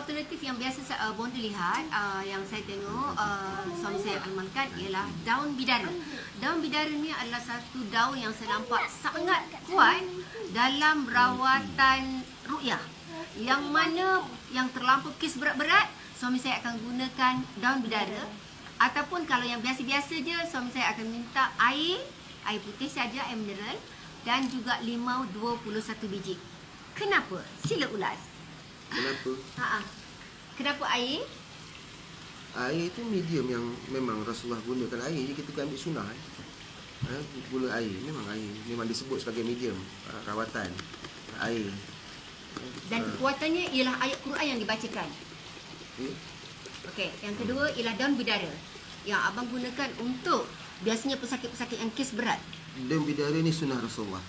alternatif yang biasa saya uh, bonda lihat uh, yang saya tengok uh, suami saya amalkan ialah daun bidara. Daun bidara ni adalah satu daun yang saya nampak sangat kuat dalam rawatan ruqyah. Yang mana yang terlampau kes berat-berat, suami saya akan gunakan daun bidara ataupun kalau yang biasa-biasa je suami saya akan minta air, air putih saja, air mineral dan juga limau 21 biji. Kenapa? Sila ulas. Kenapa? Ha Kenapa air? Air itu medium yang memang Rasulullah gunakan air je kita kan ambil sunnah eh. Ha, guna air memang air memang disebut sebagai medium uh, rawatan air. Dan kekuatannya ialah ayat Quran yang dibacakan. Eh, Okey, yang kedua ialah daun bidara yang abang gunakan untuk biasanya pesakit-pesakit yang kes berat. daun bidara ni sunnah Rasulullah.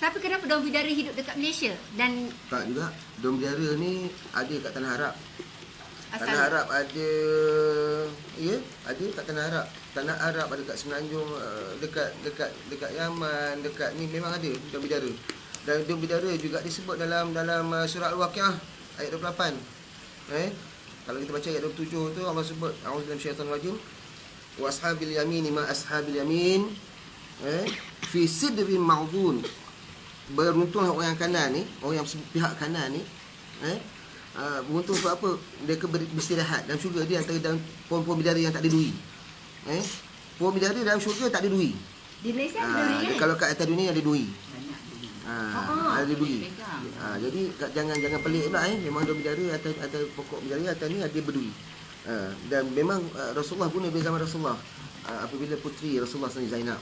Tapi kenapa daun bidara hidup dekat Malaysia dan Tak juga daun bidara ni ada kat tanah Arab. asal Tanah Arab ada ya, ada kat tanah Arab. Tanah Arab ada kat Semenanjung uh, dekat dekat dekat Yaman, dekat ni memang ada daun bidara. Dan daun bidara juga disebut dalam dalam uh, surah Al-Waqiah ayat 28. Eh? Kalau kita baca ayat 27 tu Allah sebut auzubillahi minasyaitanir rajim. Wa ashabil yamin ma ashabil yamin. Eh? Fi sidrin ma'dun. Beruntunglah orang yang kanan ni, orang yang pihak kanan ni, eh? Uh, beruntung sebab apa? Mereka ber- beristirahat dan syurga dia antara dalam pohon-pohon bidara yang tak ada duri. Eh? Pohon bidara dalam syurga tak ada duri. di Malaysia ada Ah, duri kan? kalau kat atas dunia ada duri. Ha, Oh, ada duri. Ha, jadi kat- jangan jangan pelik pula eh. Memang daun bidara atas atas pokok bidara atas ni ada berduri. Ha, dan memang uh, Rasulullah guna pada zaman Rasulullah. Uh, apabila puteri Rasulullah sendiri Zainab.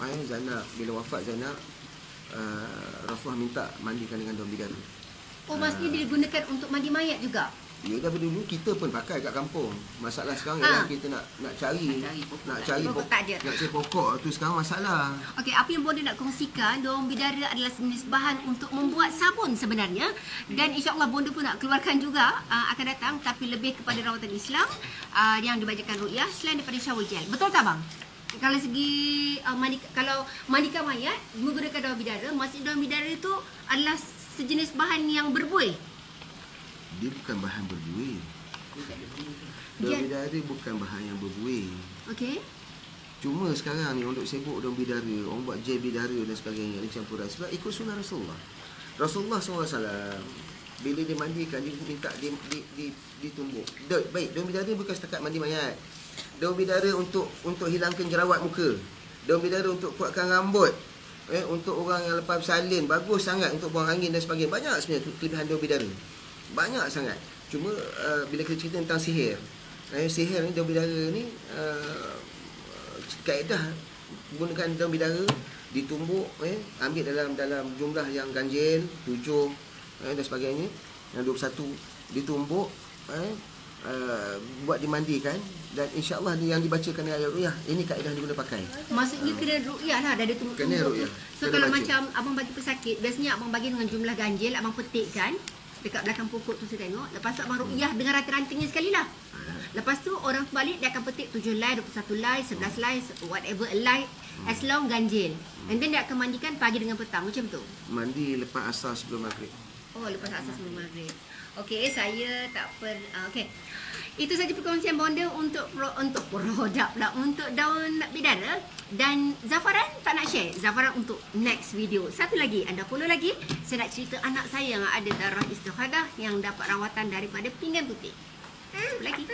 Eh, Zainab bila wafat Zainab uh, Rasulullah minta mandikan dengan daun bidara. Oh, maksudnya digunakan untuk mandi mayat juga. Ya daripada dulu kita pun pakai kat kampung. Masalah sekarang Ah. ialah kita nak nak cari Cari pokok nak cari pokok, nak cari pokok tu sekarang masalah. Okey, apa yang Bonda nak kongsikan, daun bidara adalah jenis bahan untuk membuat sabun sebenarnya dan insya-Allah Bonda pun nak keluarkan juga uh, akan datang tapi lebih kepada rawatan Islam uh, yang dibacakan ruqyah selain daripada shower gel. Betul tak bang? Kalau segi uh, mandi kalau mandikan mayat menggunakan daun bidara, maksud daun bidara itu adalah sejenis bahan yang berbuih. Dia bukan bahan berbuih. Dia- Daun bidara bukan bahan yang berbuih. Okey. Cuma sekarang ni untuk sibuk daun bidara, orang buat gel bidara dan sebagainya, dia campuran sebab ikut sunnah Rasulullah. Rasulullah SAW bila dia mandikan dia minta dia di, di, ditumbuk. Da, baik, daun bidara bukan setakat mandi mayat. Daun bidara untuk untuk hilangkan jerawat muka. Daun bidara untuk kuatkan rambut. Eh, untuk orang yang lepas bersalin bagus sangat untuk buang angin dan sebagainya. Banyak sebenarnya kelebihan daun bidara. Banyak sangat. Cuma uh, bila kita cerita tentang sihir. Eh, sihir ni daun bidara ni uh, kaedah gunakan daun bidara ditumbuk eh ambil dalam dalam jumlah yang ganjil 7 eh, dan sebagainya yang 21 ditumbuk eh uh, buat dimandikan dan insyaallah ni yang dibacakan di ayat ruqyah ini kaedah yang diguna pakai. Maksudnya kena ruqyah lah Dah ada tumbuk Kena ruqyah. So Kena kalau baca. macam Abang bagi pesakit Biasanya abang bagi dengan jumlah ganjil Abang petikkan Dekat belakang pokok tu saya tengok. Lepas tu abang ruqyah Dengan ranting-rantingnya sekali lah. Lepas tu orang tu balik Dia akan petik 7 lay 21 lay 11 lay Whatever a lay As long ganjil. And then dia akan mandikan Pagi dengan petang Macam tu. Mandi lepas asar sebelum maghrib Oh lepas asas sebelum maghrib. Okey saya tak per uh, Okey. Itu saja perkongsian bonda untuk untuk produk pula untuk daun bidara dan zafaran tak nak share. Zafaran untuk next video. Satu lagi anda follow lagi. Saya nak cerita anak saya yang ada darah istikhadah yang dapat rawatan daripada pinggan putih. Hmm, lagi